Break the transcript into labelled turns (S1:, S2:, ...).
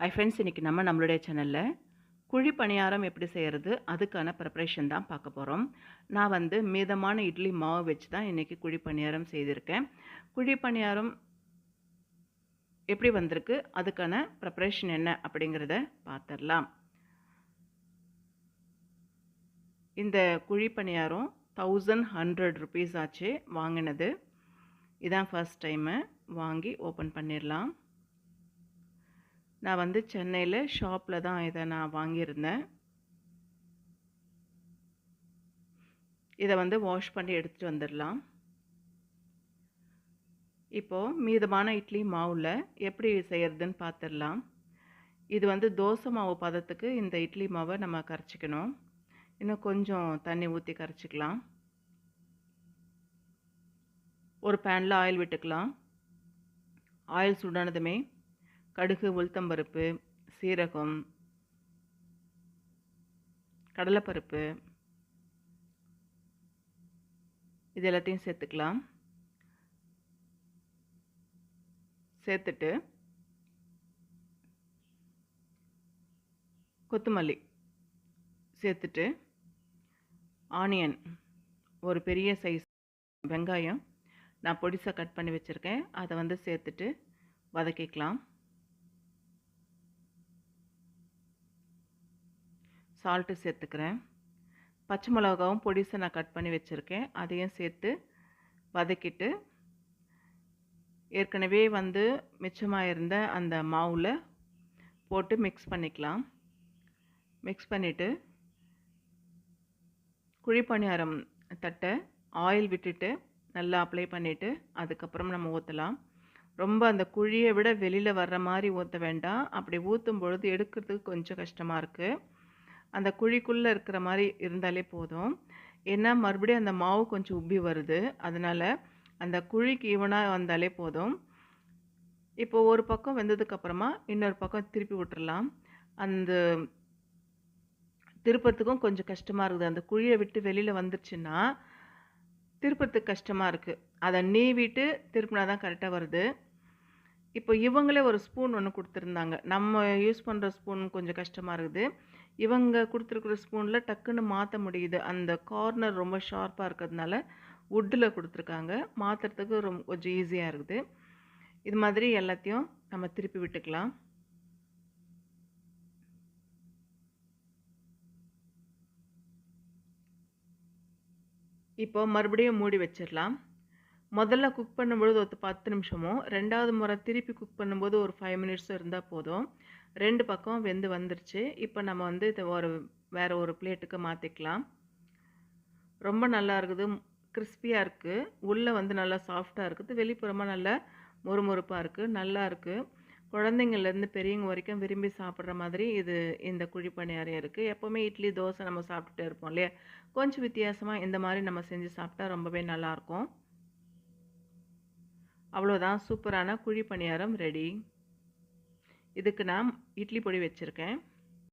S1: Hi friends இன்றைக்கி நம்ம நம்மளுடைய சேனலில் குழி பணியாரம் எப்படி செய்கிறது அதுக்கான ப்ரிப்ரேஷன் தான் பார்க்க போகிறோம் நான் வந்து மீதமான இட்லி மாவு வச்சு தான் இன்றைக்கி குழி பணியாரம் செய்திருக்கேன். குழி பணியாரம் எப்படி வந்திருக்கு அதுக்கான ப்ரிப்ரேஷன் என்ன அப்படிங்கிறத பார்த்துடலாம். இந்த குழி பணியாரம் தௌசண்ட் ஹண்ட்ரட் ருபீஸ் ஆச்சு வாங்கினது. இதான் ஃபஸ்ட் டைமு வாங்கி ஓப்பன் பண்ணிடலாம். நான் வந்து சென்னையில் ஷாப்பில் தான் இதை நான் வாங்கியிருந்தேன். இதை வந்து வாஷ் பண்ணி எடுத்துகிட்டு வந்துடலாம். இப்போது மீதமான இட்லி மாவில் எப்படி செய்கிறதுன்னு பார்த்துடலாம் இது வந்து தோசை மாவு பதத்துக்கு இந்த இட்லி மாவை நம்ம கரைச்சிக்கணும். இன்னும் கொஞ்சம் தண்ணி ஊற்றி கரைச்சிக்கலாம். ஒரு பேனில் ஆயில் விட்டுக்கலாம். ஆயில் சுடானதுமே கடுகு உளுத்தம்பருப்பு சீரகம் கடலைப்பருப்பு இது எல்லாத்தையும் சேர்த்துக்கலாம். சேர்த்துட்டு கொத்தமல்லி சேர்த்துட்டு ஆனியன் ஒரு பெரிய சைஸ் வெங்காயம் நான் பொடிசாக கட் பண்ணி வச்சுருக்கேன். அதை வந்து சேர்த்துட்டு வதக்கிக்கலாம். சால்ட்டு சேர்த்துக்கிறேன். பச்சை மிளகாவும் பொடிசை நான் கட் பண்ணி வச்சுருக்கேன். அதையும் சேர்த்து வதக்கிட்டு ஏற்கனவே வந்து மிச்சமாக இருந்த அந்த மாவில் போட்டு மிக்ஸ் பண்ணிக்கலாம். மிக்ஸ் பண்ணிவிட்டு குழிப்பணியாரம் தட்டை ஆயில் விட்டுட்டு நல்லா அப்ளை பண்ணிவிட்டு அதுக்கப்புறம் நம்ம ஊற்றலாம் ரொம்ப அந்த குழியை விட வெளியில் வர்ற மாதிரி ஊற்ற வேண்டாம். அப்படி ஊற்றும் பொழுது எடுக்கிறதுக்கு கொஞ்சம் கஷ்டமாக இருக்குது அந்த குழிக்குள்ளே இருக்கிற மாதிரி இருந்தாலே போதும். ஏன்னா மறுபடியும் அந்த மாவு கொஞ்சம் உப்பி வருது. அதனால் அந்த குழிக்கு ஈவனாக வந்தாலே போதும். இப்போ ஒரு பக்கம் வெந்ததுக்கப்புறமா இன்னொரு பக்கம் திருப்பி விட்டுறலாம். அந்த திருப்பத்துக்கும் கொஞ்சம் கஷ்டமாக இருக்குது. அந்த குழியை விட்டு வெளியில் வந்துருச்சுன்னா திருப்பத்துக்கு கஷ்டமாக இருக்குது அதை நீவிட்டு திருப்பினா தான் கரெக்டாக வருது. இப்போ இவங்களே ஒரு ஸ்பூன் ஒன்று கொடுத்துருந்தாங்க. நம்ம யூஸ் பண்ணுற ஸ்பூன் கொஞ்சம் கஷ்டமாக இருக்குது. இவங்க கொடுத்துருக்குற ஸ்பூனில் டக்குன்னு மாற்ற முடியுது. அந்த கார்னர் ரொம்ப ஷார்ப்பாக இருக்கிறதுனால வுட்டில் கொடுத்துருக்காங்க. மாற்றுறதுக்கு ரொம்ப கொஞ்சம் ஈஸியாக இருக்குது. இது மாதிரி எல்லாத்தையும் நம்ம திருப்பி விட்டுக்கலாம். இப்போ மறுபடியும் மூடி வச்சிடலாம். முதல்ல குக் பண்ணும்பொழுது ஒரு பத்து நிமிஷமும் ரெண்டாவது முறை திருப்பி குக் பண்ணும்போது ஒரு ஃபைவ் மினிட்ஸும் இருந்தால் போதும். ரெண்டு பக்கம் வெந்து வந்துருச்சு. இப்போ நம்ம வந்து இதை ஒரு வேறு ஒரு பிளேட்டுக்கு மாற்றிக்கலாம் ரொம்ப நல்லா இருக்குது. கிறிஸ்பியாக இருக்குது உள்ளே வந்து நல்லா சாஃப்டாக இருக்குது. வெளிப்புறமாக நல்லா மொறுமொறுப்பாக இருக்குது நல்லா இருக்குது குழந்தைங்கள்லேருந்து பெரியவங்க வரைக்கும் விரும்பி சாப்பிட்ற மாதிரி இது இந்த குழி பணியாரம் இருக்குது எப்போவுமே இட்லி தோசை நம்ம சாப்பிட்டுட்டே இருப்போம் இல்லையா? கொஞ்சம் வித்தியாசமாக இந்த மாதிரி நம்ம செஞ்சு சாப்பிட்டா ரொம்பவே நல்லாயிருக்கும் அவ்வளோதான் சூப்பரான குழி பணியாரம் ரெடி. இதுக்கு நான் இட்லி பொடி வச்சுருக்கேன்.